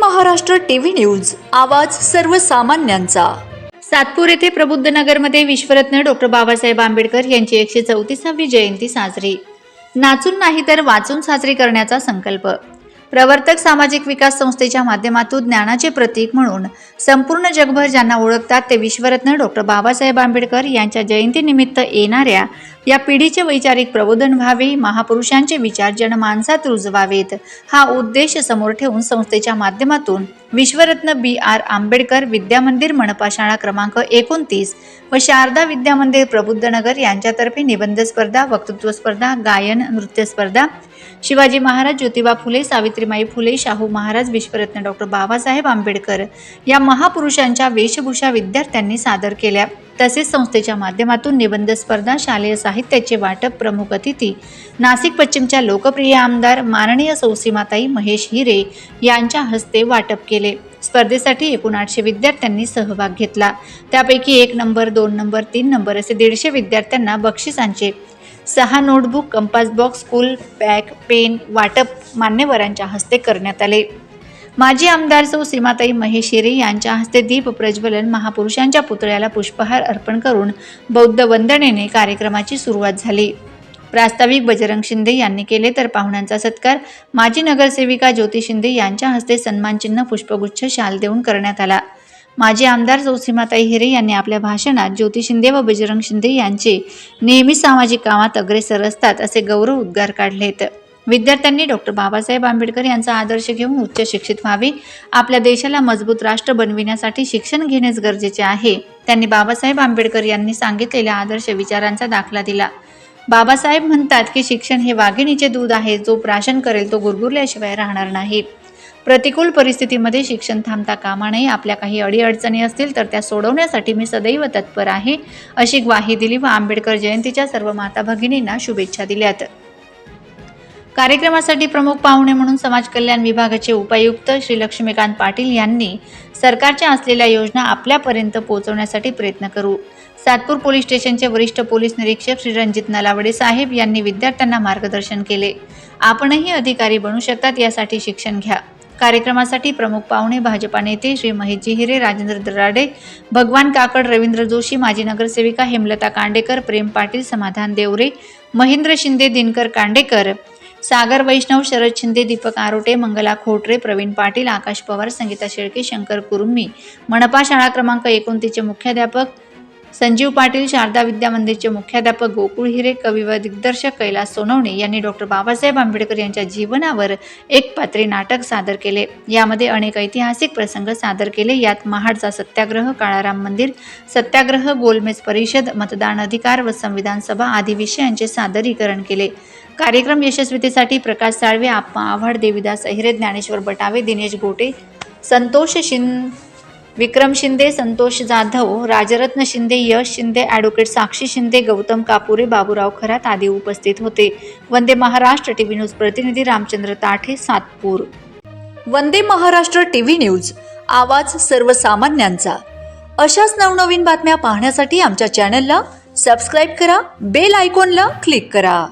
Maharashtra TV news आवाज सर्वसामान्यांचा. सातपूर येथे प्रबुद्ध नगरमध्ये विश्वरत्न डॉक्टर बाबासाहेब आंबेडकर यांची एकशे चौतीसावी जयंती साजरी. नाचून नाही तर वाचून साजरी करण्याचा संकल्प. प्रवर्तक सामाजिक विकास संस्थेच्या माध्यमातून ज्ञानाचे प्रतीक म्हणून संपूर्ण जगभर ज्यांना ओळखतात ते विश्वरत्न डॉक्टर बाबासाहेब आंबेडकर यांच्या जयंतीनिमित्त येणाऱ्या या पिढीचे वैचारिक प्रबोधन व्हावे महापुरुषांचे विचार जनमानसात रुजवावेत. हा उद्देश समोर ठेवून संस्थेच्या माध्यमातून विश्वरत्न बी आर आंबेडकर विद्यामंदिर मनपा शाळा क्रमांक एकोणतीस व शारदा विद्यामंदिर प्रबुद्धनगर यांच्यातर्फे निबंध स्पर्धा वक्तृत्व स्पर्धा गायन नृत्य स्पर्धा. शिवाजी महाराज ज्योतिबा फुले सावित्रीमाई फुले शाहू महाराज विश्वरत्न डॉक्टर बाबासाहेब आंबेडकर या महापुरुषांच्या वेशभूषा विद्यार्थ्यांनी सादर केल्या. तसेच संस्थेच्या माध्यमातून निबंध स्पर्धा शालेय साहित्याचे वाटप प्रमुख अतिथी नाशिक पश्चिमच्या लोकप्रिय आमदार माननीय सौसीमाताई महेश हिरे यांच्या हस्ते वाटप केले. स्पर्धेसाठी एकूण आठशे विद्यार्थ्यांनी सहभाग घेतला. त्यापैकी एक नंबर दोन नंबर तीन नंबर असे दीडशे विद्यार्थ्यांना बक्षिसांचे. सहा notebook compass box school bag pen वाटप मान्यवरांच्या हस्ते करण्यात आले. माजी आमदार सौ सीमाताई महेश हिरे यांच्या हस्ते दीप प्रज्वलन महापुरुषांच्या पुतळ्याला पुष्पहार अर्पण करून बौद्ध वंदनेने कार्यक्रमाची सुरुवात झाली. प्रास्ताविक बजरंग शिंदे यांनी केले तर पाहुण्यांचा सत्कार माजी नगरसेविका ज्योती शिंदे यांच्या हस्ते सन्मानचिन्ह पुष्पगुच्छ शाल देऊन करण्यात आला. माजी आमदार सौसीमाताई हिरे यांनी आपल्या भाषणात ज्योती शिंदे व बजरंग शिंदे यांचे नेहमी सामाजिक कामात अग्रेसर असतात असे गौरव उद्गार काढलेत. विद्यार्थ्यांनी डॉक्टर बाबासाहेब आंबेडकर यांचा आदर्श घेऊन उच्च शिक्षित व्हावे. आपल्या देशाला मजबूत राष्ट्र बनविण्यासाठी शिक्षण घेणेच गरजेचे आहे. त्यांनी बाबासाहेब आंबेडकर यांनी सांगितलेल्या आदर्श विचारांचा दाखला दिला. बाबासाहेब म्हणतात की शिक्षण हे वाघिणीचे दूध आहे. जो प्राशन करेल तो गुरगुरल्याशिवाय राहणार नाही. प्रतिकूल परिस्थितीमध्ये शिक्षण थांबता कामा नये. आपल्या काही अडीअडचणी असतील तर त्या सोडवण्यासाठी मी सदैव तत्पर आहे अशी ग्वाही दिली व आंबेडकर जयंतीच्या सर्व माता भगिनींना शुभेच्छा दिल्यात. कार्यक्रमासाठी प्रमुख पाहुणे म्हणून समाज कल्याण विभागाचे उपायुक्त श्री लक्ष्मीकांत पाटील यांनी सरकारच्या असलेल्या योजना आपल्यापर्यंत पोहोचवण्यासाठी प्रयत्न करू. सातपूर पोलीस स्टेशनचे वरिष्ठ पोलीस निरीक्षक श्री रणजित नलावडे साहेब यांनी विद्यार्थ्यांना मार्गदर्शन केले. आपणही अधिकारी बनू शकतात यासाठी शिक्षण घ्या. कार्यक्रमासाठी प्रमुख पाहुणे भाजपा नेते श्री महेशजी हिरे राजेंद्र दराडे भगवान काकड रवींद्र जोशी माजी नगरसेविका हेमलता कांडेकर प्रेम पाटील समाधान देवरे महेंद्र शिंदे दिनकर कांडेकर सागर वैष्णव शरद शिंदे दीपक आरोटे मंगला खोटरे प्रवीण पाटील आकाश पवार संगीता शेळके शंकर कुरुम्मी. मनपा शाळा क्रमांक एकोणतीसचे मुख्याध्यापक संजीव पाटील शारदा विद्या मंदिरचे मुख्याध्यापक गोकुळ हिरे कवी व दिग्दर्शक कैलास सोनवणे यांनी डॉक्टर बाबासाहेब आंबेडकर यांच्या जीवनावर एक पात्री नाटक सादर केले. यामध्ये अनेक ऐतिहासिक प्रसंग सादर केले. यात महाडचा सत्याग्रह काळाराम मंदिर सत्याग्रह गोलमेज परिषद मतदान अधिकार व संविधान सभा आदी विषयांचे सादरीकरण केले. कार्यक्रम यशस्वीतेसाठी प्रकाश साळवे आप्पा आव्हाड देवीदास अहिरे ज्ञानेश्वर बटावे दिनेश गोटे संतोष शिं विक्रम शिंदे संतोष जाधव राजरत्न शिंदे यश शिंदे ॲडव्होकेट साक्षी शिंदे गौतम कापुरे बाबूराव खरात आदी उपस्थित होते. वंदे महाराष्ट्र टीव्ही न्यूज प्रतिनिधी रामचंद्र ताठे सातपूर. वंदे महाराष्ट्र टीव्ही न्यूज आवाज सर्वसामान्यांचा. अशाच नवनवीन बातम्या पाहण्यासाठी आमच्या चॅनलला सबस्क्राईब करा बेल आयकॉनला क्लिक करा.